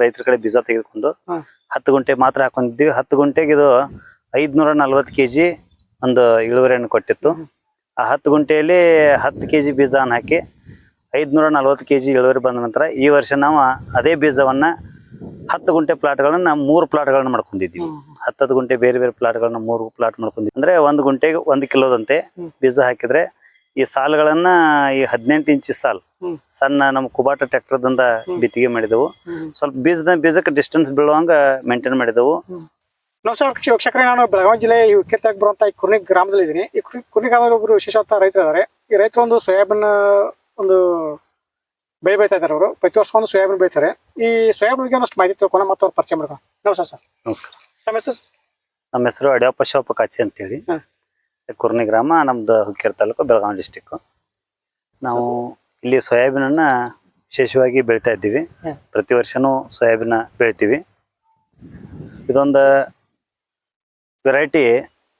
ರೈತರ ಕಡೆ ಬೀಜ ತೆಗೆದುಕೊಂಡು. ಹತ್ತು ಗುಂಟೆ ಮಾತ್ರ ಹಾಕೊಂಡಿದ್ದೀವಿ. ಹತ್ತು ಗುಂಟೆಗೆ ಇದು ಐದ್ನೂರ ನಲ್ವತ್ತು ಕೆಜಿ ಒಂದು ಇಳುವರಿಯನ್ನು ಕೊಟ್ಟಿತ್ತು. ಆ ಹತ್ತು ಗುಂಟೆಯಲ್ಲಿ ಹತ್ತು ಕೆಜಿ ಬೀಜವನ್ನು ಹಾಕಿ ಐದ್ನೂರ ನಲ್ವತ್ತು ಕೆಜಿ ಇಳುವರಿ ಬಂದ ನಂತರ ಈ ವರ್ಷ ನಾವು ಅದೇ ಬೀಜವನ್ನ ಹತ್ತು ಗುಂಟೆ ಪ್ಲಾಟ್ಗಳನ್ನ ಮೂರು ಪ್ಲಾಟ್ಗಳನ್ನ ಮಾಡ್ಕೊಂಡಿದ್ದೀವಿ. ಹತ್ತತ್ತು ಗುಂಟೆ ಬೇರೆ ಬೇರೆ ಪ್ಲಾಟ್ಗಳನ್ನ ಮೂರು ಪ್ಲಾಟ್ ಮಾಡ್ಕೊಂಡಿದ್ವಿ ಅಂದ್ರೆ ಒಂದು ಗುಂಟೆಗೆ ಒಂದು ಕಿಲೋದಂತೆ. ಬೀಜ ಹಾಕಿದ್ರೆ ಈ ಸಾಲ್ಗಳನ್ನ ಈ ಹದಿನೆಂಟು ಇಂಚಿ ಸಾಲ್ ಸಣ್ಣ ನಮ್ಮ ಕುಬಾಟ ಟ್ರ್ಯಾಕ್ಟರ್ದಿಂದ ದಿಂದ ಬಿತ್ತಿಗೆ ಮಾಡಿದೆವು. ಸ್ವಲ್ಪ ಬೀಜದ ಬೀಜಕ್ಕೆ ಡಿಸ್ಟೆನ್ಸ್ ಬೀಳುವಂಗ ಮೇಂಟೈನ್ ಮಾಡಿದೆವು. ನಮಸ್ಕಾರ ಕೃಷಿ ವೀಕ್ಷಕರೇ ನಾನು ಬೆಳಗಾವಿ ಜಿಲ್ಲೆ ಈ ಉಕ್ಕಿತ್ತಾಗಿ ಬರುವಂತ ಈ ಕುರ್ನಿ ಗ್ರಾಮದಲ್ಲಿ ಇದ್ದೀನಿ ಈ ಕುರ್ನಿ ಕುರ್ನಿ ಗ್ರಾಮದಲ್ಲಿ ಒಬ್ಬರು ವಿಶೇಷವಾದ ರೈತರು ಇದ್ದಾರೆ ಈ ರೈತರು ಒಂದು ಸೋಯಾಬೀನ್ ಒಂದು ಬೆಳೆ ಬೆಳಿತಾ ಇದ್ದಾರೆ ಅವರು. ಪ್ರತಿ ವರ್ಷ ಒಂದು ಸೋಯಾಬೀನ್ ಬೆಳಿತಾರೆ. ಈ ಸೋಯಾಬೀನ್ ಬಗ್ಗೆ ಒಂದಷ್ಟು ಮಾಹಿತಿ ತಿಳ್ಕೊಂಡು ಮತ್ತೆ ಅವ್ರು ಪರಿಚಯ ಮಾಡ್ಕೊಂಡು ನಮಸ್ಕಾರ ಸರ್. ನಮಸ್ಕಾರ. ನಮ್ಮ ಹೆಸರು ನಮ್ಮ ಹೆಸರು ಅಡ್ಯಪ್ಪ ಶಿವಪ್ಪ ಕಾಚಿ ಅಂತೇಳಿ. ಕುರ್ನಿ ಗ್ರಾಮ ನಮ್ದು ಹುಕ್ಕೇರಿ ತಾಲೂಕು ಬೆಳಗಾವಿ ಡಿಸ್ಟಿಕ್ ನಾವು ಇಲ್ಲಿ ಸೋಯಾಬೀನ್ ಅನ್ನ ವಿಶೇಷವಾಗಿ ಬೆಳಿತಾ ಇದ್ದೀವಿ. ಪ್ರತಿ ವರ್ಷನೂ ಸೋಯಾಬೀನ್ ಬೆಳಿತೀವಿ. ಇದೊಂದು ವೆರೈಟಿ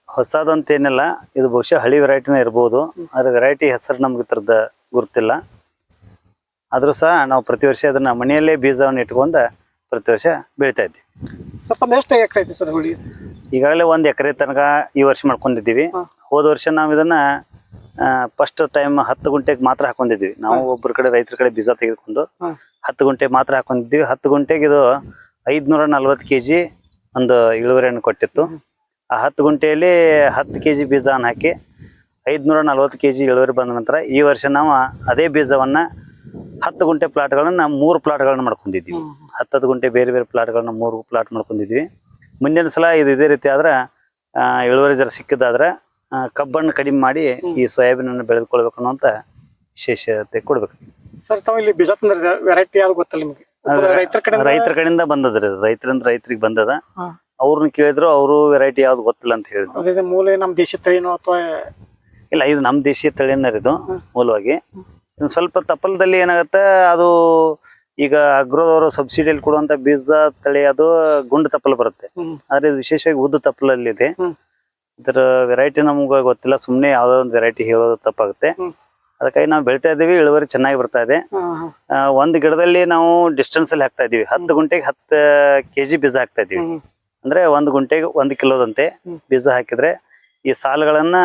ಹೊಸದಂತೇನಿಲ್ಲ ಇದು ಬಹುಶಃ ಹಳಿ ವೆರೈಟಿನೇ ಇರ್ಬೋದು. ಆದ್ರೆ ವೆರೈಟಿ ಹೆಸರು ನಮ್ಗೆ ಥರದ ಗುರುತಿಲ್ಲ. ಆದ್ರೂ ಸಹ ನಾವು ಪ್ರತಿ ವರ್ಷ ಅದನ್ನ ಮನೆಯಲ್ಲೇ ಬೀಜವನ್ನು ಇಟ್ಕೊಂಡು ಪ್ರತಿ ವರ್ಷ ಬೆಳಿತಾ ಇದ್ದೀವಿ. ಸರ್ ಎಷ್ಟು ಎಕರೆ ಐತಿ ಸರ್ ಹುಳಿ? ಈಗಾಗಲೇ ಒಂದ್ ಎಕರೆ ತನಕ ಈ ವರ್ಷ ಮಾಡ್ಕೊಂಡಿದ್ದೀವಿ. ಹೋದ ವರ್ಷ ನಾವು ಇದನ್ನ ಫಸ್ಟ್ ಟೈಮ್ ಹತ್ತು ಗುಂಟೆಗೆ ಮಾತ್ರ ಹಾಕೊಂಡಿದ್ವಿ. ನಾವು ಒಬ್ಬರ ಕಡೆ ರೈತರ ಕಡೆ ಬೀಜ ತೆಗೆದುಕೊಂಡು. ಹತ್ತು ಗುಂಟೆ ಮಾತ್ರ ಹಾಕೊಂಡಿದ್ವಿ. ಹತ್ತು ಗುಂಟೆಗೆ ಇದು ಐದ್ನೂರ ನಲ್ವತ್ತು ಕೆಜಿ ಒಂದು ಇಳುವರಿಯನ್ನು ಕೊಟ್ಟಿತ್ತು. ಆ ಹತ್ತು ಗುಂಟೆಯಲ್ಲಿ ಹತ್ತು ಕೆಜಿ ಬೀಜವನ್ನು ಹಾಕಿ ಐದ್ನೂರ ನಲ್ವತ್ತು ಕೆಜಿ ಇಳುವರಿ ಬಂದ ನಂತರ ಈ ವರ್ಷ ನಾವು ಅದೇ ಬೀಜವನ್ನ ಹತ್ತು ಗುಂಟೆ ಪ್ಲಾಟ್ಗಳನ್ನ ಮೂರು ಪ್ಲಾಟ್ಗಳನ್ನ ಮಾಡ್ಕೊಂಡಿದ್ವಿ. ಹತ್ತತ್ತು ಗುಂಟೆ ಬೇರೆ ಬೇರೆ ಪ್ಲಾಟ್ಗಳನ್ನ ಮೂರು ಪ್ಲಾಟ್ ಮಾಡ್ಕೊಂಡಿದ್ವಿ. ಮುಂದಿನ ಸಲ ಇದು ಇದೇ ರೀತಿ ಆದ್ರೆ ಇಳುವರಿ ಜರ ಸಿಕ್ಕಿದ್ದಾದ್ರೆ ಕಬ್ಬನ್ನು ಕಡಿಮೆ ಮಾಡಿ ಈ ಸೋಯಾಬೀನ್ ಅನ್ನು ಬೆಳೆದುಕೊಳ್ಬೇಕು ಅನ್ನೋಂತ ವಿಶೇಷತೆ ಕೊಡ್ಬೇಕು. ಸರ್ ತಾವು ಇಲ್ಲಿ ಬೀಜ ತಂದ್ರೆ ವೆರೈಟಿ ಯಾವ್ದು ಗೊತ್ತಲ್ಲ ನಿಮಗೆ? ರೈತರ ಕಡೆ ರೈತರ ಕಡೆಯಿಂದ ಬಂದದ್ರಿ. ರೈತರಿಂದ ರೈತರಿಗೆ ಬಂದದ. ಅವ್ರನ್ನ ಕೇಳಿದ್ರು ಅವರು ವೆರೈಟಿ ಯಾವ್ದು ಗೊತ್ತಿಲ್ಲ ಅಂತ ಹೇಳಿದ್ರು. ಮೂಲ ನಮ್ಮ ದೇಶದ ತಳಿನೋ ಅಥವಾ ಇಲ್ಲ ಇದು ನಮ್ಮ ದೇಶೀಯ ತಳಿನ ಇದು ಮೂಲವಾಗಿ. ಸ್ವಲ್ಪ ತಪ್ಪಲದಲ್ಲಿ ಏನಾಗತ್ತೆ ಅದು ಈಗ ಅಗ್ರೋದವರು ಸಬ್ಸಿಡಿಯಲ್ಲಿ ಕೊಡುವಂತ ಬೀಜ ತಳಿ ಅದು ಗುಂಡು ತಪ್ಪಲು ಬರುತ್ತೆ. ಆದ್ರೆ ಇದು ವಿಶೇಷವಾಗಿ ಉದ್ದ ತಪ್ಪಲಲ್ಲಿ ಇದೆ. ಇದರ ವೆರೈಟಿ ನಮ್ಗೆ ಗೊತ್ತಿಲ್ಲ. ಸುಮ್ಮನೆ ಯಾವ್ದೋ ಒಂದು ವೆರೈಟಿ ಹೇಳೋದು ತಪ್ಪಾಗುತ್ತೆ. ಅದಕ್ಕಾಗಿ ನಾವು ಬೆಳಿತಾ ಇದೀವಿ ಇಳುವರಿ ಚೆನ್ನಾಗಿ ಬರ್ತಾ ಇದೆ. ಒಂದು ಗಿಡದಲ್ಲಿ ನಾವು ಡಿಸ್ಟೆನ್ಸ್ ಅಲ್ಲಿ ಹಾಕ್ತಾ ಇದೀವಿ ಹತ್ತು ಗುಂಟೆಗೆ ಹತ್ತು ಕೆಜಿ ಬೀಜ ಹಾಕ್ತಾ ಇದೀವಿ ಅಂದ್ರೆ ಒಂದು ಗುಂಟೆಗೆ ಒಂದು ಕಿಲೋದಂತೆ. ಬೀಜ ಹಾಕಿದ್ರೆ ಈ ಸಾಲುಗಳನ್ನ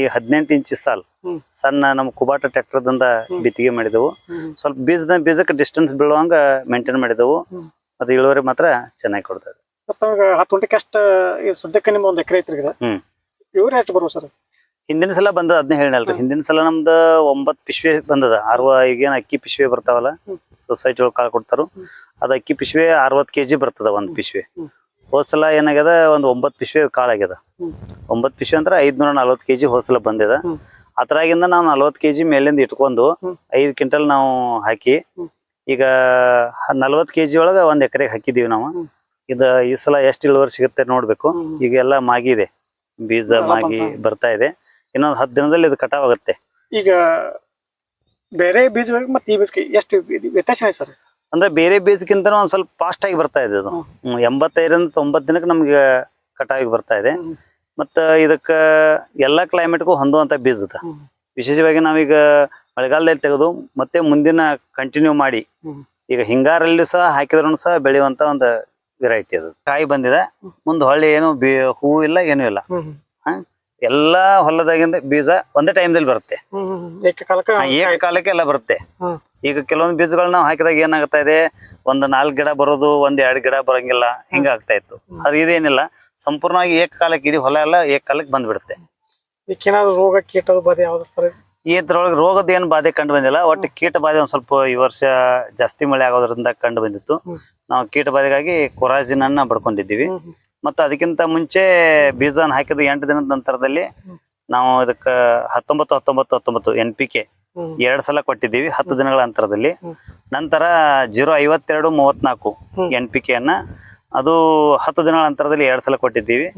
ಈ ಹದಿನೆಂಟು ಇಂಚ್ ಸಾಲ್ ಸಣ್ಣ ನಮ್ಮ ಕುಬಾಟ ಟ್ರ್ಯಾಕ್ಟರ್ದಿಂದ ದಿಂದ ಬಿತ್ತಿಗೆ ಮಾಡಿದೆವು. ಸ್ವಲ್ಪ ಬೀಜದ ಬೀಜಕ್ಕೆ ಡಿಸ್ಟೆನ್ಸ್ ಬೀಳುವಂಗ ಮೇಂಟೈನ್ ಮಾಡಿದೆವು. ಅದು ಇಳುವರಿ ಮಾತ್ರ ಚೆನ್ನಾಗಿ ಕೊಡ್ತದೆ ಇದೆ. ತಮಗೆ ಹತ್ತು ಗಂಟೆಗೆ ಅಷ್ಟು ಸದ್ಯಕ್ಕೆ ನಿಮ್ಮ ಒಂದು ಎಕರೆ ಐತ್ರಿ ಹ್ಮ್. ಇವ್ರು ಹೆಚ್ಚು ಬರುವ ಸರ್. ಹಿಂದಿನ ಸಲ ಬಂದದ ಅದನ್ನ ಹೇಳಿನಲ್ರಿ. ಹಿಂದಿನ ಸಲ ನಮ್ದು ಒಂಬತ್ತು ಪಿಶ್ವೆ ಬಂದದ. ಅರ್ವ ಏನ ಅಕ್ಕಿ ಪಿಶ್ವೆ ಬರ್ತಾವಲ್ಲ. ಸೊಸೈಟಿ ಒಳಗೆ ಕಾಳು ಕೊಡ್ತಾರು. ಅದ ಅಕ್ಕಿ ಪಿಶ್ವೆ ಅರವತ್ತು ಕೆಜಿ ಬರ್ತದ ಒಂದ್. ಪಿಶ್ವೆ. ಹೋದ್ಸಲ ಹೋದ್ ಸಲ ಏನಾಗ್ಯದ ಒಂದ್ ಒಂಬತ್ತು ಪಿಶ್ವೆ ಕಾಳು ಆಗ್ಯದ. ಹ್ಮ್. ಒಂಬತ್ತು ಪಿಶ್ವೆ ಅಂದ್ರೆ ಐದ್ನೂರ ನಲ್ವತ್ತು ಕೆಜಿ ಜಿ ಸಲ ಬಂದಿದ ಅದರಾಗಿಂದ ನಾವು ನಲ್ವತ್ತು ಕೆಜಿ ಮೇಲಿಂದ ಇಟ್ಕೊಂಡು ಐದ್ ಕ್ವಿಂಟಲ್ ನಾವು ಹಾಕಿ. ಈಗ ನಲ್ವತ್ತು ಕೆಜಿ ಒಳಗ ಒಂದ್ ಎಕರೆಗೆ ಹಾಕಿದ್ದೀವಿ ನಾವು. ಇದು ಇದ ಈ ಸಲ ಎಷ್ಟು ಇಳುವರಿ ಸಿಗುತ್ತೆ ನೋಡ್ಬೇಕು. ಈಗ ಎಲ್ಲ ಮಾಗಿದೆ ಬೀಜ ಮಾಗಿ ಬರ್ತಾ ಇದೆ. ಇನ್ನೊಂದು ಹತ್ತು ದಿನದಲ್ಲಿ ಇದು ಕಟಾವ್ ಆಗುತ್ತೆ. ಈಗ ಬೇರೆ ಬೀಜ ಮತ್ತೆ ಈ ಬೀಜಕ್ಕೆ ಎಷ್ಟು ವ್ಯತ್ಯಾಸ ಇದೆ ಸರ್? ಅಂದ್ರೆ ಬೇರೆ ಬೀಜಕ್ಕಿಂತ ಒಂದ್ ಸ್ವಲ್ಪ ಫಾಸ್ಟ್ ಆಗಿ ಬರ್ತಾ ಇದೆ ಅದು. ಎಂಬತ್ತೈದರಿಂದ ತೊಂಬತ್ತು ದಿನಕ್ಕೆ ನಮ್ಗೆ ಕಟಾವಿಗೆ ಬರ್ತಾ ಇದೆ. ಮತ್ತ ಇದಕ್ಕ ಎಲ್ಲಾ ಕ್ಲೈಮೇಟ್ಗೂ ಹೊಂದುವಂತ ಬೀಜ ಅದ. ವಿಶೇಷವಾಗಿ ನಾವೀಗ ಮಳೆಗಾಲದಲ್ಲಿ ತೆಗೆದು ಮತ್ತೆ ಮುಂದಿನ ಕಂಟಿನ್ಯೂ ಮಾಡಿ ಈಗ ಹಿಂಗಾರಲ್ಲಿ ಸಹ ಹಾಕಿದ್ರು ಸಹ ಬೆಳೆಯುವಂತ ಒಂದು ವೆರೈಟಿ ಅದು. ಕಾಯಿ ಬಂದಿದೆ. ಮುಂದೆ ಹೊಳ್ಳಿ ಏನು ಬೀ ಹೂವು ಇಲ್ಲ ಏನು ಇಲ್ಲ. ಎಲ್ಲಾ ಹೊಲದಾಗಿಂದ ಬೀಜ ಒಂದೇ ಟೈಮ್ದಲ್ಲಿ ಬರುತ್ತೆ. ಏಕಕಾಲಕ್ಕೆ ಎಲ್ಲ ಬರುತ್ತೆ. ಹ್ಮ್. ಈಗ ಕೆಲವೊಂದು ಬೀಜಗಳನ್ನ ನಾವು ಹಾಕಿದಾಗ ಏನಾಗ್ತಾ ಇದೆ? ಒಂದ್ ನಾಲ್ಕು ಗಿಡ ಬರೋದು ಒಂದ್ ಎರಡ್ ಗಿಡ ಬರಂಗಿಲ್ಲ. ಹಿಂಗ ಆಗ್ತಾ ಇತ್ತು. ಆದ್ರೆ ಇದೇನಿಲ್ಲ. ಸಂಪೂರ್ಣವಾಗಿ ಏಕಕಾಲಕ್ಕೆ ಇಡೀ ಹೊಲ ಎಲ್ಲ ಏಕಕಾಲಕ್ಕೆ ಬಂದ್ಬಿಡುತ್ತೆ. ಏನಾದ್ರು ರೋಗ ಕೀಟದ ಬಾಧೆ ಯಾವ್ದು ಇದ್ರೊಳಗೆ ರೋಗದ ಏನ್ ಬಾಧೆ ಕಂಡು ಬಂದಿಲ್ಲ. ಒಟ್ಟು ಕೀಟ ಬಾಧೆ ಒಂದ್ ಸ್ವಲ್ಪ ಈ ವರ್ಷ ಜಾಸ್ತಿ ಮಳೆ ಆಗೋದ್ರಿಂದ ಕಂಡು ಬಂದಿತ್ತು. ಹ್ಮ್. ನಾವು ಕೀಟ ಬಾಧೆಗಾಗಿ ಕೊರಾಜಿನ್ ಅನ್ನ ಬಡ್ಕೊಂಡಿದ್ದೀವಿ ಮತ್ತೆ ಅದಕ್ಕಿಂತ ಮುಂಚೆ ಬೀಜನ ಹಾಕಿದ ಎಂಟು ದಿನದ ನಂತರದಲ್ಲಿ ನಾವು ಅದಕ್ಕ ಹತ್ತೊಂಬತ್ತು ಹತ್ತೊಂಬತ್ತು ಹತ್ತೊಂಬತ್ತು ಎನ್ ಪಿ ಕೆ ಎರಡ್ ಸಲ ಕೊಟ್ಟಿದ್ದೀವಿ ಹತ್ತು ದಿನಗಳ ಅಂತರದಲ್ಲಿ. ನಂತರ ಜೀರೋ ಐವತ್ತೆರಡು ಮೂವತ್ನಾಲ್ಕು. ಎನ್ ಪಿ ಕೆ ಅನ್ನ ಅದು ಹತ್ತು ದಿನಗಳ ಅಂತರದಲ್ಲಿ ಎರಡ್ ಸಲ ಕೊಟ್ಟಿದ್ದೀವಿ.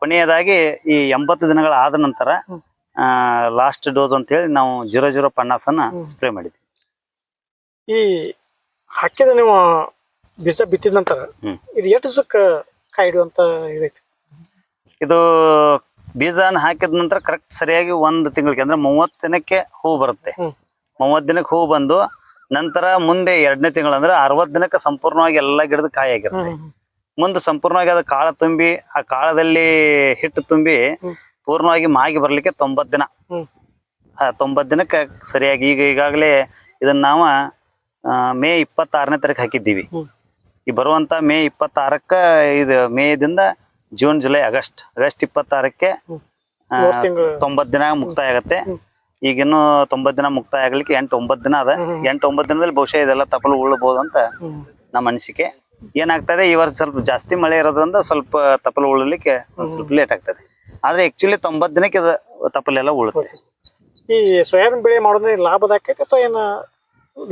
ಕೊನೆಯದಾಗಿ ಈ ಎಂಬತ್ತು ದಿನಗಳ ಆದ ನಂತರ. ಲಾಸ್ಟ್ ಡೋಸ್ ಅಂತ ಹೇಳಿ ನಾವು ಜೀರೋ ಜೀರೋ ಪನ್ನಾಸನ್ನ. ಸ್ಪ್ರೇ ಮಾಡಿದ್ವಿ ಈ ಹಾಕಿದ ನೀವು ಬೀಜ ಬಿತ್ತಿದ ನಂತರ ಹ್ಮ್. ಇದು ಎಷ್ಟು ದಿವಸಕ್ಕೆ ಕಾಯಿ ಹಿಡಿಯುವಂತ ಇದೈತಿ ಇದು ಬೀಜನ ಹಾಕಿದ ನಂತರ ಕರೆಕ್ಟ್ ಸರಿಯಾಗಿ ಒಂದು ತಿಂಗಳಿಗೆ ಅಂದ್ರೆ ಮೂವತ್ತು ದಿನಕ್ಕೆ ಹೂ ಬರುತ್ತೆ ಹ್ಮ್. ಮೂವತ್ತು ದಿನಕ್ಕೆ ಹೂ ಬಂದು ನಂತರ ಮುಂದೆ ಎರಡನೇ ತಿಂಗಳು ಅಂದ್ರೆ ಅರವತ್ ದಿನಕ್ಕೆ ಸಂಪೂರ್ಣವಾಗಿ ಎಲ್ಲಾ ಗಿಡದ ಕಾಯಿ ಆಗಿರುತ್ತೆ ಮುಂದೆ ಸಂಪೂರ್ಣವಾಗಿ ಅದು ಕಾಳ ತುಂಬಿ ಆ ಕಾಳದಲ್ಲಿ ಹಿಟ್ಟು ತುಂಬಿ ಹ್ಮ್. ಪೂರ್ಣವಾಗಿ ಮಾಗಿ ಬರ್ಲಿಕ್ಕೆ ತೊಂಬತ್ ದಿನ ಹ್ಮ್. ಆ ತೊಂಬತ್ ದಿನಕ್ಕೆ ಸರಿಯಾಗಿ ಈಗ ಈಗಾಗಲೇ ಇದನ್ನ ನಾವು ಆ, ಮೇ ಇಪ್ಪತ್ತಾರನೇ ತಾರೀಕು ಹಾಕಿದ್ದೀವಿ ಹ್ಮ್. ಈ ಬರುವಂತ ಮೇ ಇಪ್ಪತ್ತಾರಕ್ಕ ಇದು ಮೇದಿಂದ ಜೂನ್ ಜುಲೈ ಆಗಸ್ಟ್. ಆಗಸ್ಟ್ ಇಪ್ಪತ್ತಾರಕ್ಕೆ. ತೊಂಬತ್ ದಿನ ಮುಕ್ತಾಯ ಆಗತ್ತೆ ಈಗ ಈಗಿನ್ನು ತೊಂಬತ್ ದಿನ ಮುಕ್ತಾಯ ಆಗ್ಲಿಕ್ಕೆ ಎಂಟು ಒಂಬತ್ತು ದಿನ ಅದ. ಎಂಟು ಒಂಬತ್ತು ದಿನದಲ್ಲಿ ಬಹುಶಃ ಇದೆಲ್ಲ ತಪ್ಪಲು ಉಳ್ಬಹುದು ಅಂತ ನಮ್ಮ ಅನಿಸಿಕೆ. ಏನಾಗ್ತದೆ ಈ ವರ್ಷ ಸ್ವಲ್ಪ ಜಾಸ್ತಿ ಮಳೆ ಇರೋದ್ರಿಂದ ಸ್ವಲ್ಪ ತಪಲು ಉಳಲಿಕ್ಕೆ ಒಂದ್ ಸ್ವಲ್ಪ ಲೇಟ್ ಆಗ್ತದೆ. ಆದ್ರೆ ಆಕ್ಚುಲಿ ತೊಂಬತ್ ದಿನಕ್ಕೆ ತಪಲೆಲ್ಲ ತಪ್ಪಲೆಲ್ಲ ಉಳುತ್ತೆ ಈ ಸೋಯಾಬೀನ್ ಬೆಳೆ ಮಾಡೋದ್ರಿಂದ ಲಾಭದಾಕೈತೆ ಅಥವಾ ಏನ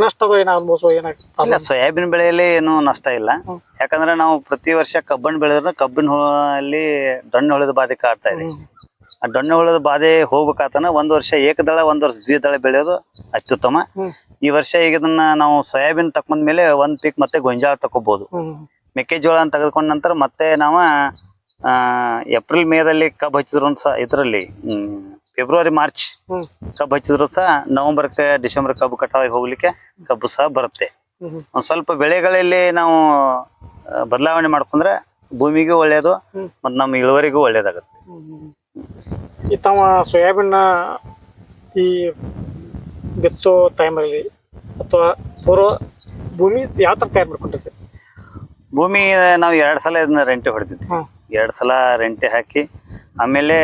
ನಷ್ಟದ ಏನ ಇಲ್ಲ ಸೋಯಾಬೀನ್ ಬೆಳೆಯಲ್ಲಿ ಏನು ನಷ್ಟ ಇಲ್ಲ. ಯಾಕಂದ್ರೆ ನಾವು ಪ್ರತಿ ವರ್ಷ ಕಬ್ಬನ್ ಬೆಳೆದ್ರೆ ಕಬ್ಬಿನ ಅಲ್ಲಿ ದೊಣ್ಣೆ ಹುಳದ ಬಾಧೆ ಕಾಡ್ತಾ ಇದೆ. ಆ ದೊಣ್ಣೆ ಹುಳದ ಬಾಧೆ ಹೋಗ್ಬೇಕಾತನ ಒಂದ್ ವರ್ಷ ಏಕದಳ ಒಂದ್ ವರ್ಷ ದ್ವಿದಳ ಬೆಳೆಯೋದು ಅತ್ಯುತ್ತಮ. ಈ ವರ್ಷ ಈಗ ಇದನ್ನ ನಾವು ಸೋಯಾಬೀನ್ ತಕ್ಕೊಂಡ ಮೇಲೆ ಒಂದ್ ಪೀಕ್ ಮತ್ತೆ ಗೊಂಜಾಳ ತಕೋಬಹುದು ಮೆಕ್ಕೆಜೋಳ ಅಂತ ತೆಗೆದುಕೊಂಡ ನಂತರ ಮತ್ತೆ ನಾವು ಏಪ್ರಿಲ್ ಮೇದಲ್ಲಿ ಕಬ್ಬು ಹಚ್ಚಿದ್ರು ಇದರಲ್ಲಿ ಫೆಬ್ರವರಿ ಮಾರ್ಚ್ ಕಬ್ಬು ಹಚ್ಚಿದ್ರು ಸಹ ನವೆಂಬರ್ಕ್ಕೆ ಡಿಸೆಂಬರ್ ಕಬ್ಬು ಕಟಾವಾಗಿ ಹೋಗ್ಲಿಕ್ಕೆ ಕಬ್ಬು ಸಹ ಬರುತ್ತೆ. ಒಂದ್ ಸ್ವಲ್ಪ ಬೆಳೆಗಳಲ್ಲಿ ನಾವು ಬದಲಾವಣೆ ಮಾಡ್ಕೊಂಡ್ರೆ ಭೂಮಿಗೂ ಒಳ್ಳೇದು ಮತ್ ಮತ್ತು ನಮ್ಮ ಇಳುವರಿಗೂ ಒಳ್ಳೇದಾಗುತ್ತೆ. ಈ ತಮ್ಮ ಸೋಯಾಬೀನ್ ಈ ಬಿತ್ತೋ ಟೈಮಲ್ಲಿ ಅಥವಾ ಪೂರ್ವ ಭೂಮಿ ಯಾವ ತರ ತಯಾರು ಮಾಡ್ಕೊಂಡಿರ್ತೀವಿ ಭೂಮಿ ನಾವು ಎರಡು ಸಲ ಇದನ್ನ ರೆಂಟೆ ಹೊಡೆದಿದ್ವಿ. ಎರಡು ಸಲ ರೆಂಟೆ ಹಾಕಿ ಆಮೇಲೆ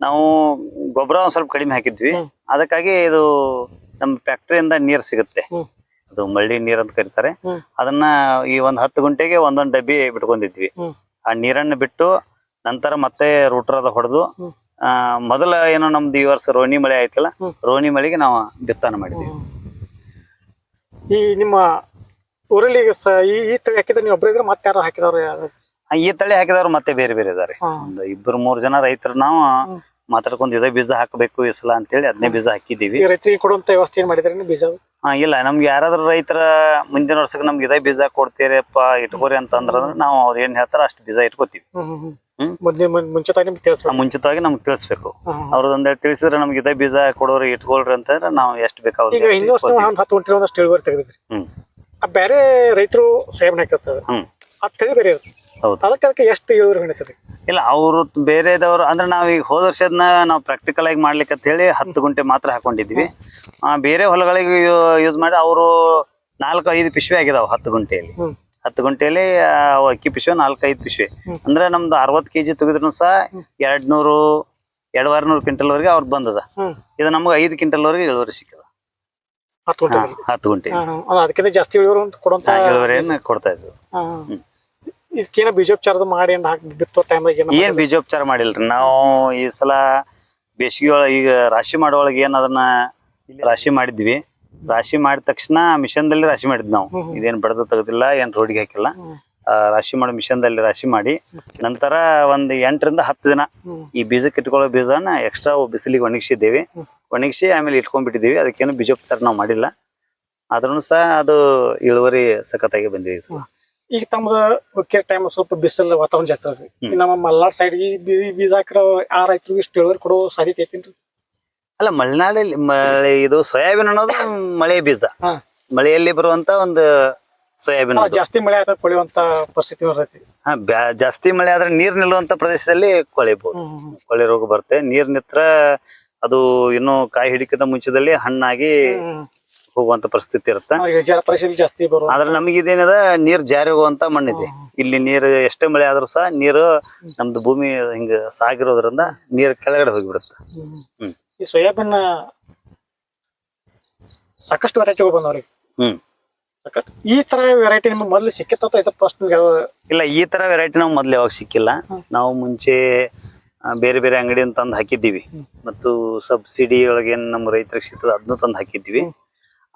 ನಾವು ಗೊಬ್ಬರ ಒಂದ್ ಸ್ವಲ್ಪ ಕಡಿಮೆ ಹಾಕಿದ್ವಿ. ಅದಕ್ಕಾಗಿ ಇದು ನಮ್ಮ ಫ್ಯಾಕ್ಟ್ರಿಯಿಂದ ನೀರ್ ಸಿಗುತ್ತೆ. ಅದು ಮಳ್ಳಿ ನೀರ್ ಅಂತ ಕರೀತಾರೆ. ಅದನ್ನ ಈ ಒಂದ್ ಹತ್ತು ಗಂಟೆಗೆ ಒಂದೊಂದ್ ಡಬ್ಬಿ ಬಿಟ್ಕೊಂಡಿದ್ವಿ. ಆ ನೀರನ್ನು ಬಿಟ್ಟು ನಂತರ ಮತ್ತೆ ರೂಟರ್ ಅದ ಹೊಡೆದು ಆ ಮೊದಲ ಏನೋ ನಮ್ದು ಈ ವರ್ಷ ರೋಣಿ ಮಳೆ ಆಯ್ತಲ್ಲ ರೋಣಿ ಮಳೆಗೆ ನಾವು ಬಿತ್ತಾನ ಮಾಡಿದ್ವಿ. ಈ ನಿಮ್ಮ ಊರಲ್ಲಿ ಈಗ ಸ ಈ ಈ ತಳಿ ಹಾಕಿದ್ರೆ ನೀವು ಒಬ್ಬರು ಇದ್ರೆ ಮತ್ತೆ ಯಾರು ಹಾಕಿದವ್ರು ಯಾರು? ಈ ತಳಿ ಹಾಕಿದವ್ರು ಮತ್ತೆ ಬೇರೆ ಬೇರೆ ಇದಾರೆ. ಒಂದು ಇಬ್ಬರು ಮೂರ್ ಜನ ರೈತರು ನಾವು ಮಾತಾಡ್ಕೊಂಡ್ ಇದೇ ಬೀಜ ಹಾಕಬೇಕು ಈ ಸಲ ಅಂತೇಳಿ ಅದನ್ನೇ ಬೀಜ ಹಾಕಿದೀವಿ ರೈತರಿಗೆ ಕೊಡುವಂತ ವ್ಯವಸ್ಥೆ ಏನ್ ಮಾಡಿದ್ರಿ ಬೀಜ? ಹಾ ಇಲ್ಲ. ನಮ್ಗೆ ಯಾರಾದ್ರೂ ರೈತರ ಮುಂದಿನ ವರ್ಷಕ್ಕೆ ನಮ್ಗೆ ಇದೇ ಬೀಜ ಕೊಡ್ತೀರಪ್ಪ ಇಟ್ಕೋರಿ ಅಂತ ಅಂದ್ರ ನಾವು ಅವ್ರು ಏನ್ ಹೇಳ್ತಾರ ಅಷ್ಟು ಬೀಜ ಇಟ್ಕೋತೀವಿ. ಮುಂಚಿತವಾಗಿ ನಿಮ್ಗೆ ತಿಳಿಸ್ಬೇಕು ಮುಂಚಿತವಾಗಿ ನಮ್ಗೆ ತಿಳಿಸ್ಬೇಕು ಅವ್ರದೊಂದ್ ತಿಳಿಸಿದ್ರೆ ನಮ್ಗೆ ಇದೇ ಬೀಜ ಕೊಡೋರಿ ಇಟ್ಕೊಳ್ರಿ ಅಂತಂದ್ರೆ ನಾವು ಎಷ್ಟು ಬೇಕಾಗುತ್ತೆ ಬೇರೆ ರೈತರು ಸೇವನೆ ಹಾಕಿರ್ತಾರೆ ಹ್ಮ್. ಆ ತಳಿ ಬೇರೆ ಇರುತ್ತೆ. ಹೌದು. ಅದಕ್ಕೆ ಅದಕ್ಕೆ ಎಷ್ಟು ಇಳುವರಿ ಹೊಡಿತದೆ? ಇಲ್ಲ ಅವರು ಬೇರೆದವರು ಅಂದ್ರೆ ನಾವು ಈಗ ಹೋದ ವರ್ಷದನ್ನ ನಾವು ಪ್ರಾಕ್ಟಿಕಲ್ ಆಗಿ ಮಾಡ್ಲಿಕ್ಕೆ ಅಂತ ಹೇಳಿ ಹತ್ತು ಗುಂಟೆ ಮಾತ್ರ ಹಾಕೊಂಡಿದ್ವಿ. ಆ, ಬೇರೆ ಹೊಲಗಳಿಗೆ ಯೂಸ್ ಮಾಡಿ ಅವರು ನಾಲ್ಕು ಐದು ಪಿಶ್ವೆ ಆಗಿದಾವ ಹತ್ತು ಗುಂಟೆಯಲ್ಲಿ. ಹತ್ತು ಗುಂಟೆಯಲ್ಲಿ ಅಕ್ಕಿ ಪಿಶ್ವೆ ನಾಲ್ಕು ಐದು ಪಿಶ್ವೆ. ಅಂದ್ರೆ ನಮ್ದು ಅರವತ್ತು ಕೆಜಿ ತೆಗೆದ್ರು ಸಹ ಎರಡ್ ನೂರು ಎರಡುವರೆ ನೂರು ಕ್ವಿಂಟಲ್ ವರೆಗೆ ಅವ್ರದ್ದು ಬಂದದ. ಇದು ನಮ್ಗೆ ಐದು ಕ್ವಿಂಟಲ್ ವರೆಗೆ ಇಳುವರಿ ಸಿಕ್ಕದ. ಹತ್ತು ಗಂಟೆ ಹತ್ತು ಗುಂಟೆ ಅದಕ್ಕಿಂತ ಜಾಸ್ತಿ ಇಳುವರಿ ಕೊಡ್ತಾ ಇದ್ವಿ. ಇದಕ್ಕೇನ ಬೀಜೋಪಚಾರದ ಮಾಡಿ ಏನ್ ಹಾಕಿ ಬಿತ್ತೋ ಟೈಮ್ದಾಗ ಏನ ಏನ್ ಬೀಜೋಪಚಾರ ಮಾಡಿಲ್ರಿ? ನಾವು ಈ ಸಲ ಬೇಸಿಗೆ ಒಳಗೆ ಈಗ ರಾಶಿ ಮಾಡೋಳಗೆ ಏನ್ ಅದನ್ನ ರಾಶಿ ಮಾಡಿದ್ವಿ. ರಾಶಿ ಮಾಡಿದ ತಕ್ಷಣ ಮಿಷನ್ ದಲ್ಲಿ ರಾಶಿ ಮಾಡಿದ್ ನಾವು. ಇದೇನ್ ಬಡದು ತೆಗ್ದಿಲ್ಲ ಏನ್ ರೋಡಿಗೆ ಹಾಕಿಲ್ಲ. ಆ, ರಾಶಿ ಮಾಡೋ ಮಿಷನ್ದಲ್ಲಿ ರಾಶಿ ಮಾಡಿ. ನಂತರ ಒಂದ್ ಎಂಟರಿಂದ ಹತ್ತು ದಿನ ಈ ಬೀಜಕ್ಕೆ ಇಟ್ಕೊಳ್ಳೋ ಬೀಜನ ಎಕ್ಸ್ಟ್ರಾ ಬಿಸಿಲಿಗೆ ಒಣಗಿಸಿದ್ದೇವೆ. ಒಣಗಿಸಿ ಆಮೇಲೆ ಇಟ್ಕೊಂಡ್ಬಿಟ್ಟಿದೀವಿ ಅದಕ್ಕೇನು ಬೀಜೋಪಚಾರ ನಾವು ಮಾಡಿಲ್ಲ. ಆದ್ರೂ ಸಹ ಅದು ಇಳುವರಿ ಸಖತ್ತಾಗಿ ಬಂದಿದೆ ಈ ಸಲ. ಈಗ ತಮ್ಮದ ಒಕ್ಕೆ ಟೈಮ್ ಸ್ವಲ್ಪ ಬಿಸಿಲು ವಾತಾವರಣ ಜಾಸ್ತಿ ಅದ್ರಿ ನಮ್ಮ ಮಲ್ನಾಡ್ ಸೈಡ್ ಈ ಬೀಜ ಹಾಕಿರೋ ಆ ರೈತರಿಗೆ ಇಷ್ಟು ಇಳುವರಿ ಕೊಡೋ ಸಾಧ್ಯತೆ ಐತಿನ್ರಿ? ಅಲ್ಲ ಮಲೆನಾಡಲ್ಲಿ ಮಳೆ ಇದು ಸೋಯಾಬೀನ್ ಅನ್ನೋದು ಮಳೆ ಬೀಜ. ಮಳೆಯಲ್ಲಿ ಬರುವಂತ ಒಂದು ಸೋಯಾಬೀನ್ ಜಾಸ್ತಿ ಮಳೆ ಆದ್ರೆ ಕೊಳೆಯುವಂತ ಪರಿಸ್ಥಿತಿ ಬರ್ತೈತಿ. ಹಾ, ಜಾಸ್ತಿ ಮಳೆ ಆದ್ರೆ ನೀರ್ ನಿಲ್ಲುವಂತ ಪ್ರದೇಶದಲ್ಲಿ ಕೊಳೆಬಹುದು ಕೊಳೆ ರೋಗ ಬರುತ್ತೆ. ನೀರ್ ನಿತ್ರ ಅದು ಇನ್ನು ಕಾಯಿ ಹಿಡಿಕಿದ ಮುಂಚೆದಲ್ಲಿ ಹಣ್ಣಾಗಿ ಹೋಗುವಂತ ಪರಿಸ್ಥಿತಿ ಇರುತ್ತೆ. ಜಾಸ್ತಿ ಆದ್ರೆ ನಮಗೆ ಇದೇನದ ನೀರ್ ಜಾರಿ ಹೋಗುವಂತ ಮಣ್ಣಿದೆ. ಇಲ್ಲಿ ನೀರು ಎಷ್ಟೇ ಮಳೆ ಆದ್ರೂ ಸಹ ನೀರು ನಮ್ದು ಭೂಮಿ ಹಿಂಗ ಸಾಗಿರೋದ್ರಿಂದ ನೀರ್ ಕೆಳಗಡೆ ಹೋಗಿಬಿಡುತ್ತೆ. ಹ್ಮ್. ಈ ಸೋಯಾಬೀನ್ ಸಾಕಷ್ಟು ವೆರೈಟಿ ಬಂದವ್ರಿಗೆ ಹ್ಮ್. ಈ ತರ ವೆರೈಟಿ ನಿಮ್ಗೆ ಮೊದ್ಲು ಸಿಕ್ಕಿತ್ತ ಇದು ಫಸ್ಟ್ ಇಲ್ಲ ಈ ತರ ವೆರೈಟಿ ನಾವು ಮೊದ್ಲು ಯಾವಾಗ ಸಿಕ್ಕಿಲ್ಲ. ನಾವು ಮುಂಚೆ ಬೇರೆ ಬೇರೆ ಅಂಗಡಿಯನ್ನು ತಂದು ಹಾಕಿದ್ದೀವಿ. ಮತ್ತು ಸಬ್ಸಿಡಿ ಒಳಗೆ ನಮ್ಮ ರೈತರಿಗೆ ಸಿಗ್ತದೆ ಅದನ್ನು ತಂದು ಹಾಕಿದ್ದೀವಿ.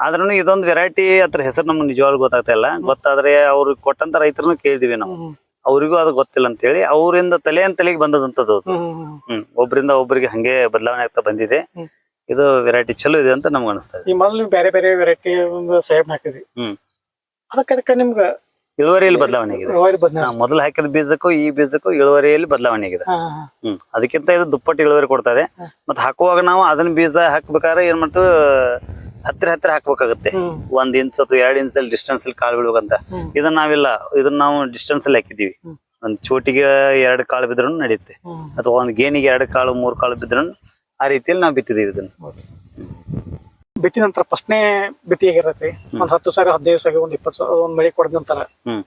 ಆದ್ರೂ ಇದೊಂದು ವೆರೈಟಿ ಅದ್ರ ಹೆಸರು ನಮ್ಗೆ ನಿಜವಾಗ್ಲೂ ಗೊತ್ತಾಗ್ತಾ ಇಲ್ಲ. ಗೊತ್ತಾದ್ರೆ ಅವ್ರಿಗೆ ಕೊಟ್ಟಂತ ರೈತರನ್ನು ಕೇಳಿದಿವಿ ನಾವು. ಅವರಿಗೂ ಅದು ಗೊತ್ತಿಲ್ಲ ಅಂತ ಹೇಳಿ ಅವರಿಂದ ತಲೆಯನ್ ತಲೆಗೆ ಬಂದದಂತದ್ದು ಹ್ಮ್ ಒಬ್ರಿಂದ ಒಬ್ಬರಿಗೆ ಹಂಗೆ ಬದಲಾವಣೆ ಆಗ್ತಾ ಬಂದಿದೆ. ಇದು ವೆರೈಟಿ ಚಲೋ ಇದೆ ಅಂತ ನಮ್ಗೆ ಅನಿಸ್ತಾ ಇದೆ. ಈ ಮೊದಲು ಬೇರೆ ಬೇರೆ ವೆರೈಟಿ ಸೋಯಾಬೀನ್ ಹಾಕಿದ್ರಿ ಹ್ಮ್. ಅದಕ್ಕೆ ಅದಕ್ಕೆ ನಿಮ್ಗೆ ಇಳುವರಿಯಲ್ಲಿ ಬದಲಾವಣೆ ಆಗಿದೆ. ಮೊದಲು ಹಾಕಿದ ಬೀಜಕ್ಕೂ ಈ ಬೀಜಕ್ಕೂ ಇಳುವರಿಯಲ್ಲಿ ಬದಲಾವಣೆ ಆಗಿದೆ. ಹ್ಮ್ ಅದಕ್ಕಿಂತ ಇದು ದುಪ್ಪಟ್ಟು ಇಳುವರಿ ಕೊಡ್ತಾ ಇದೆ. ಮತ್ತೆ ಹಾಕುವಾಗ ನಾವು ಅದನ್ನ ಬೀಜ ಹಾಕ್ಬೇಕಾದ್ರೆ ಏನ್ ಮಾಡ್ತೀವಿ? ಹತ್ತಿರ ಹತ್ತಿರ ಹಾಕ್ಬೇಕಾಗುತ್ತೆ. ಒಂದ್ ಇಂಚ್ ಅಥವಾ ಎರಡ್ ಇಂಚ್ ಅಲ್ಲಿ ಡಿಸ್ಟೆನ್ಸ್ ಅಲ್ಲಿ ಬೀಳ್ಬೇಕಂತ. ಹ್ಮ್. ಇದನ್ನ ನಾವಿಲ್ಲ ಇದನ್ನ ನಾವು ಡಿಸ್ಟೆನ್ಸ್ ಅಲ್ಲಿ ಹಾಕಿದೀವಿ. ಒಂದ್ ಚೋಟಿಗೆ ಎರಡು ಕಾಳು ಬಿದ್ರು ನಡೆಯುತ್ತೆ ಅಥವಾ ಒಂದ್ ಗೇನಿಗೆ ಎರಡು ಕಾಳು ಮೂರು ಕಾಳು ಬಿದ್ರು ಆ ರೀತಿಯಲ್ಲಿ ನಾವು ಬಿತ್ತಿದೀವಿ ಇದನ್ನ. ಬಿತ್ತಿದ ನಂತರ ಫಸ್ಟ್ನೇ ಬಿತ್ತಿ ಹೇಗಿರತ್ರಿ ಒಂದ್ ಹತ್ತು ಸಾವಿರ ಹದಿನೈದು ಸಾವಿರ ಒಂದ್ ಇಪ್ಪತ್ತು ಸಾವಿರ ಒಂದ್ ಮಳೆ ಕೊಡದ ನಂತರ. ಹ್ಮ್.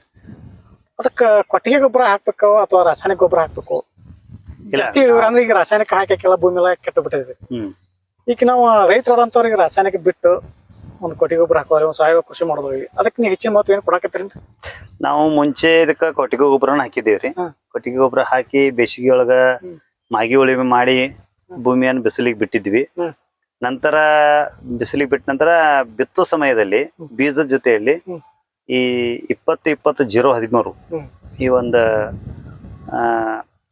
ಅದಕ್ಕ ಕೊಟ್ಟಿಗೆ ಗೊಬ್ಬರ ಹಾಕ್ಬೇಕು ಅಥವಾ ರಾಸಾಯನಿಕ ಗೊಬ್ಬರ ಹಾಕ್ಬೇಕು. ಜಾಸ್ತಿ ಇಳುವರಿ ಅಂದ್ರೆ ಈಗ ರಾಸಾಯನಿಕ ಹಾಕಕ್ಕೆಲ್ಲ ಭೂಮಿ ಎಲ್ಲ ಕೆಟ್ಟು ಬಿಟ್ಟಿದೆ ಹ್ಮ್. ಈಗ ನಾವು ರೈತರಾದಂತವ್ರಿಗೆ ರಾಸಾಯನಿಕ ಬಿಟ್ಟು ಒಂದು ಕೊಟ್ಟಿಗೆ ಗೊಬ್ಬರ ಹಾಕೋರಿ ಒಂದು ಸಾವಯವ ಕೃಷಿ ಮಾಡೋದ್ರಿ. ಅದಕ್ಕೆ ನೀವು ಹೆಚ್ಚಿನ ಮಹತ್ವ ಏನು ಕೊಡಾಕತ್ತೀರಿ? ನಾವು ಮುಂಚೆ ಇದಕ್ಕೆ ಕೊಟ್ಟಿಗೆ ಗೊಬ್ಬರನ ಹಾಕಿದ್ದೀವಿ ರೀ ಕೊಟ್ಟಿಗೆ ಗೊಬ್ಬರ ಹಾಕಿ ಬೇಸಿಗೆ ಒಳಗ ಮಾಗಿ ಉಳಿಮೆ ಮಾಡಿ ಭೂಮಿಯನ್ನು ಬಿಸಿಲಿಗೆ ಬಿಟ್ಟಿದ್ವಿ. ನಂತರ ಬಿಸಿಲಿಗೆ ಬಿಟ್ಟ ನಂತರ ಬಿತ್ತೋ ಸಮಯದಲ್ಲಿ ಬೀಜದ ಜೊತೆಯಲ್ಲಿ ಈ ಇಪ್ಪತ್ತು ಇಪ್ಪತ್ತು ಜೀರೋ ಹದಿಮೂರು. ಈ ಒಂದು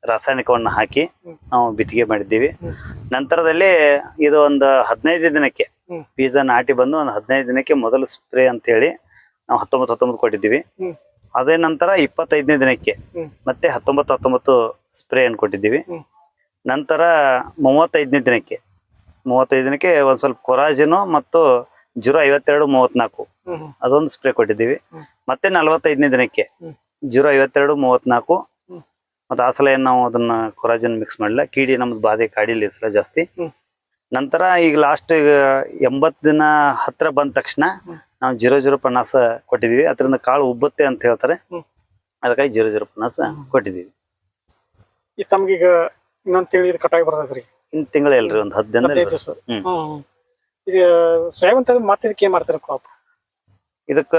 ರಾಸಾಯನಿಕವನ್ನ ಹಾಕಿ ನಾವು ಬಿತ್ತಿಗೆ ಮಾಡಿದ್ದೀವಿ ನಂತರದಲ್ಲಿ ಇದು ಒಂದು ಹದಿನೈದು ದಿನಕ್ಕೆ. ಬೀಜ ನಾಟಿ ಬಂದು ಒಂದು ಹದಿನೈದು ದಿನಕ್ಕೆ ಮೊದಲು ಸ್ಪ್ರೇ ಅಂತ ಹೇಳಿ ನಾವು ಹತ್ತೊಂಬತ್ತು ಹತ್ತೊಂಬತ್ತು ಕೊಟ್ಟಿದ್ದೀವಿ ಅದೇ ನಂತರ ಇಪ್ಪತ್ತೈದನೇ ದಿನಕ್ಕೆ. ಮತ್ತೆ ಹತ್ತೊಂಬತ್ತು ಹತ್ತೊಂಬತ್ತು ಸ್ಪ್ರೇ ಅನ್ನು ಕೊಟ್ಟಿದ್ದೀವಿ ನಂತರ ಮೂವತ್ತೈದನೇ ದಿನಕ್ಕೆ ಮೂವತ್ತೈದು ದಿನಕ್ಕೆ ಒಂದು ಸ್ವಲ್ಪ ಕೊರಾಜಿನು ಮತ್ತು ಜೀರೋ ಐವತ್ತೆರಡು ಮೂವತ್ನಾಲ್ಕು ಅದೊಂದು ಸ್ಪ್ರೇ ಕೊಟ್ಟಿದ್ದೀವಿ. ಮತ್ತೆ ನಲವತ್ತೈದನೇ ದಿನಕ್ಕೆ. ಜೀರೋ ಐವತ್ತೆರಡು ಮೂವತ್ನಾಲ್ಕು. ಮತ್ತೆ ಆ ಸಲ ಏನ್ ನಾವು ಅದನ್ನ ಕೊರಾಜಿನ್ ಮಿಕ್ಸ್ ಮಾಡಲಿಲ್ಲ. ಕೀಡಿ ನಮ್ದು ಬಾಧೆ ಕಾಡಿಲ್ಲ ಈ ಸಲ ಜಾಸ್ತಿ. ನಂತರ ಈಗ ಲಾಸ್ಟ್ ಈಗ ಎಂಬತ್ತು ದಿನ ಹತ್ರ ಬಂದ ತಕ್ಷಣ. ನಾವು ಜೀರೋ ಜೀರೋ ಪನ್ನಾಸ ಕೊಟ್ಟಿದೀವಿ. ಅದರಿಂದ ಕಾಳು ಉಬ್ಬುತ್ತೆ ಅಂತ ಹೇಳ್ತಾರೆ. ಅದಕ್ಕಾಗಿ ಜೀರೋ ಜೀರೋ ಪನ್ನಾಸ ಕೊಟ್ಟಿದೀವಿ. ಈ ತಮ್ಗೀಗ ಇನ್ನೊಂದು ತಿಂಗಳು ಇದು ಕಟಾಗಿ ಬರ್ತೈತ್ರಿ. ಇನ್ ತಿಂಗಳ ಇಲ್ರಿ ಒಂದು ಹದಿನೈದು ಹ್ಮ್. ಈಗ ಸೋಯಾಬೀನ್ ಮತ್ತೆ ಇದಕ್ಕೆ ಏನ್ ಮಾಡ್ತಾರೆ ಕ್ರಾಪ್ ಇದಕ್ಕ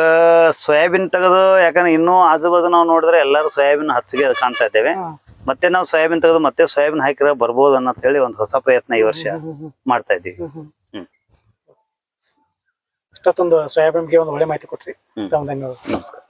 ಸೋಯಾಬೀನ್ ತೆಗೆದು ಯಾಕಂದ್ರೆ ಇನ್ನೂ ಆಜು ಬಾಜು ನಾವು ನೋಡಿದ್ರೆ ಎಲ್ಲರೂ ಸೋಯಾಬೀನ್ ಹಚ್ಚಿಗೆ ಅದು ಕಾಣ್ತಾ ಇದ್ದೇವೆ. ಮತ್ತೆ ನಾವು ಸೋಯಾಬೀನ್ ತೆಗೆದು ಮತ್ತೆ ಸೋಯಾಬೀನ್ ಹಾಕಿದ್ರೆ ಬರ್ಬೋದು ಅನ್ನೋದು ಹೇಳಿ ಒಂದು ಹೊಸ ಪ್ರಯತ್ನ ಈ ವರ್ಷ ಮಾಡ್ತಾ ಇದ್ದೀವಿ. ಇಷ್ಟೊತ್ತೊಂದು ಸೋಯಾಬೀನ್ಗೆ ಒಂದು ಒಳ್ಳೆ ಮಾಹಿತಿ ಕೊಟ್ರಿ. ನಮಸ್ಕಾರ.